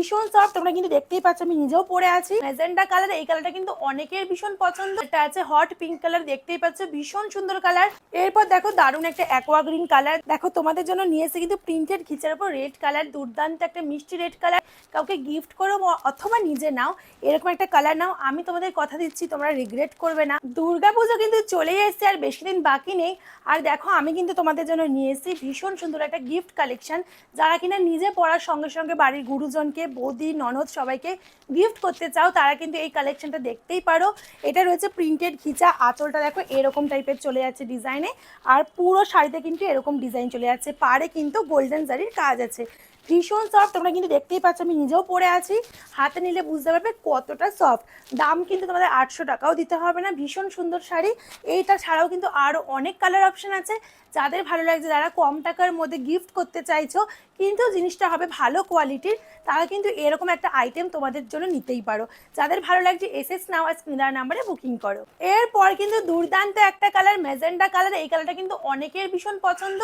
ভীষণ সফট তোমরা কিন্তু দেখতেই পাচ্ছ, আমি নিজেও পরে আছি। ম্যাজেন্ডা কালার এই কালারটা কিন্তু অনেকের ভীষণ পছন্দ। এটা আছে হট পিঙ্ক কালার দেখতেই পাচ্ছ, ভীষণ সুন্দর কালার এরপর দেখো দারুণ একটা অ্যাকোয়া গ্রিন কালার দেখো, তোমাদের জন্য নিয়ে এসে কিন্তু প্রিন্টেড খিচার উপর রেড কালার দুর্দান্ত একটা মিষ্টি রেড কালার কাউকে গিফট করো অথবা নিজে নাও, এরকম একটা কালার নাও, আমি তোমাদের কথা দিচ্ছি, তোমরা রিগ্রেট করবে না। দুর্গা পুজো কিন্তু চলেই এসেছে, আর বেশি দিন বাকি নেই। আর দেখো, আমি কিন্তু তোমাদের জন্য নিয়ে এসেছি ভীষণ সুন্দর একটা গিফট কালেকশন যারা কিনা নিজে পড়ার সঙ্গে সঙ্গে বাড়ির গুরুজনকে বৌদি, ননদ সবাইকে গিফট করতে চাও, তারা কিন্তু এই কালেকশনটা দেখতেই পারো। এটা রয়েছে প্রিন্টেড খিচা আঁচলটা, দেখো এরকম টাইপের চলে যাচ্ছে ডিজাইনে আর পুরো শাড়িতে কিন্তু এরকম ডিজাইন চলে যাচ্ছে। পারে কিন্তু গোল্ডেন জারির কাজ আছে। ভীষণ সফট তোমরা কিন্তু দেখতেই পাচ্ছ, আমি নিজেও পরে আছি। হাতে নিলে বুঝতে পারবে কতটা সফট দাম কিন্তু তোমাদের আটশো টাকাও দিতে হবে না, ভীষণ সুন্দর শাড়ি। এইটা ছাড়াও কিন্তু আরও অনেক কালার অপশন আছে। যাদের ভালো লাগছে, যারা কম টাকার মধ্যে গিফট করতে চাইছো কিন্তু জিনিসটা হবে ভালো কোয়ালিটির তারা কিন্তু এরকম একটা আইটেম তোমাদের জন্য নিতেই পারো। যাদের ভালো লাগছে এস এস নাও স্ক্রিনার নাম্বারে বুকিং করো। এরপর কিন্তু দুর্দান্ত একটা কালার মেজেন্ডা কালার এই কালারটা কিন্তু অনেকের ভীষণ পছন্দ।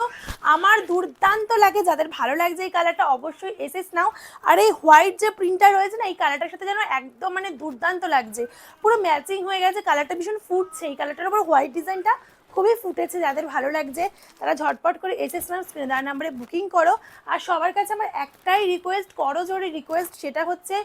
আমার দুর্দান্ত লাগে, যাদের ভালো লাগছে এই কালারটা অবশ্যই এস এস নাও। আর এই হোয়াইট যে প্রিন্টটা রয়েছে না, এই কালারটার সাথে যেন একদম মানে দুর্দান্ত লাগছে। পুরো ম্যাচিং হয়ে গেছে কালারটা ভীষণ ফুটছে, এই কালারটার উপর হোয়াইট ডিজাইনটা খুবই ফুটেছে, যাদের ভালো লাগছে, তারা ঝটপট করে এস এস নাম স্ক্রিনে নাম্বারে বুকিং করো। আর সবার কাছে আমার একটাই রিকোয়েস্ট করো জোরে রিকোয়েস্ট সেটা হচ্ছে,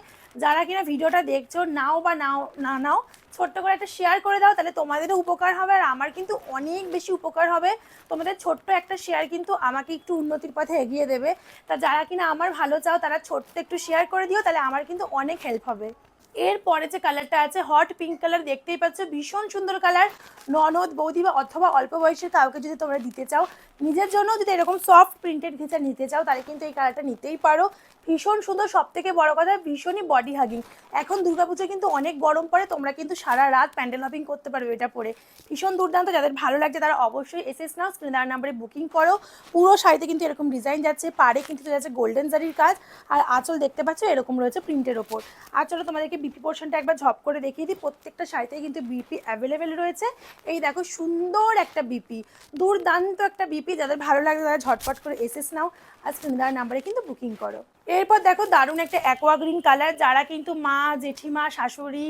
যারা কিনা ভিডিওটা দেখছ, নাও বা নাও, না নাও, ছোট্ট করে একটা শেয়ার করে দাও, তাহলে তোমাদেরও উপকার হবে আর আমার কিন্তু অনেক বেশি উপকার হবে। তোমাদের ছোট্ট একটা শেয়ার কিন্তু আমাকে একটু উন্নতির পথে এগিয়ে দেবে। তা যারা কিনা আমার ভালো চাও, তারা ছোট্ট একটু শেয়ার করে দিও, তাহলে আমার কিন্তু অনেক হেল্প হবে। এরপরে যে কালারটা আছে হট পিঙ্ক কালার দেখতেই পাচ্ছ, ভীষণ সুন্দর কালার ননদ, বৌদি বা অথবা অল্প বয়সের কাউকে যদি তোমরা দিতে চাও, নিজের জন্য যদি এরকম সফট প্রিন্টেড ঘেঁচা নিতে চাও, তাহলে কিন্তু এই কালারটা নিতেই পারো। ভীষণ সুন্দর সব থেকে বড় কথা, ভীষণই বডি হাগিং এখন দুর্গাপুজো কিন্তু অনেক গরম পড়ে, তোমরা কিন্তু সারা রাত প্যান্ডেল হপিং করতে পারবে এটা পরে। ভীষণ দুর্দান্ত, যাদের ভালো লাগছে তারা অবশ্যই এস এস নাও স্ক্রিন দেওয়ার নাম্বারে বুকিং করো। পুরো শাড়িতে কিন্তু এরকম ডিজাইন যাচ্ছে, পাড়ে কিন্তু যাচ্ছে গোল্ডেন জারির কাজ, আর আঁচল দেখতে পাচ্ছ, এরকম রয়েছে প্রিন্টের ওপর। আঁচলে তোমাদেরকে বিপি পোর্শনটা একবার ঝপ করে দেখিয়ে দিই। প্রত্যেকটা শাড়িতেই কিন্তু বিপি অ্যাভেলেবেল রয়েছে। এই দেখো, সুন্দর একটা বিপি দুর্দান্ত একটা বিপি যাদের ভালো লাগে তারা ঝটপট করে এস এস নাও আর স্ক্রিন নাম্বারে কিন্তু বুকিং করো। এরপর দেখো, দারুণ একটা অ্যাকোয়া গ্রিন কালার যারা কিন্তু মা, জেঠিমা, শাশুড়ি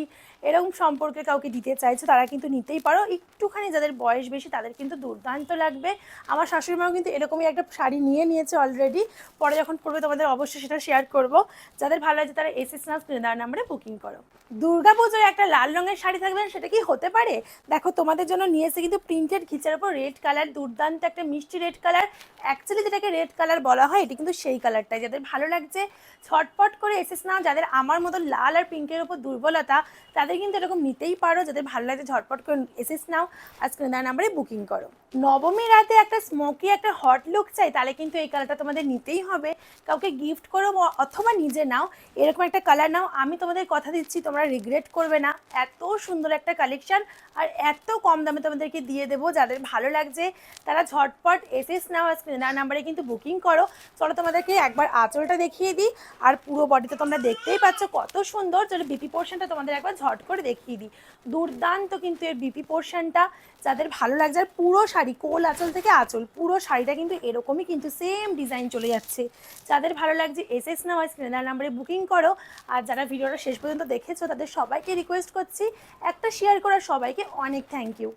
এরকম সম্পর্কে কাউকে দিতে চাইছো, তারা কিন্তু নিতেই পারো। একটুখানি যাদের বয়স বেশি, তাদের কিন্তু দুর্দান্ত লাগবে। আমার শাশুড়ি মাও কিন্তু এরকমই একটা শাড়ি নিয়ে নিয়েছে অলরেডি পরে যখন পড়বে তোমাদের অবশ্যই সেটা শেয়ার করব। যাদের ভালো লাগছে তারা এস এস নাস দেওয়ার নাম্বারে বুকিং করো। দুর্গা পুজোয় একটা লাল রঙের শাড়ি থাকবে সেটা কি হতে পারে? দেখো, তোমাদের জন্য নিয়ে এসে কিন্তু প্রিন্টেড খিচার উপর রেড কালার, দুর্দান্ত একটা মিষ্টি রেড কালার। অ্যাকচুয়ালি যেটাকে রেড কালার বলা হয়, এটি কিন্তু সেই কালারটাই। যাদের ভালো লাগছে, ছটপট করে এসেস নাও যাদের আমার মতো লাল আর পিঙ্কের উপর দুর্বলতা, তাদের কিন্তু এরকম নিতেই পারো। যাদের ভালো লাগছে, ঝটপট করে এসেস নাও। আজকে না নাম্বারে বুকিং করো। নবমী রাতে একটা স্মোকি একটা হট লুক চাই, তাহলে কিন্তু এই কালারটা তোমাদের নিতেই হবে। কাউকে গিফট করো অথবা নিজে নাও, এরকম একটা কালার নাও। আমি তোমাদের কথা দিচ্ছি, তোমরা রিগ্রেট করবে না। এত সুন্দর একটা কালেকশন আর এত কম দামে তোমাদেরকে দিয়ে দেবো। যাদের ভালো লাগছে, তারা ঝটপট এসএস নাও আর স্ক্রিনার নাম্বারে কিন্তু বুকিং করো। চলো তোমাদেরকে একবার আঁচলটা দেখিয়ে দিই। আর পুরো বডিতে তোমরা দেখতেই পাচ্ছ, কত সুন্দর। চলো বিপি পোর্শনটা তোমাদের একবার ঝট করে দেখিয়ে দিই। দুর্দান্ত কিন্তু এর বিপি পোর্শনটা যাদের ভালো লাগছে, আর পুরো শাড়ি, কোল আঁচল থেকে আঁচল, পুরো শাড়িটা কিন্তু এরকমই কিন্তু সেম ডিজাইন চলে যাচ্ছে। যাদের ভালো লাগছে এস এস নাও স্ক্রিনার নাম্বারে বুকিং করো। আর যারা ভিডিওটা শেষ পর্যন্ত দেখেছ, তাদের সবাইকে রিকোয়েস্ট করছি, একটা শেয়ার করার সবাইকে অনেক থ্যাংক ইউ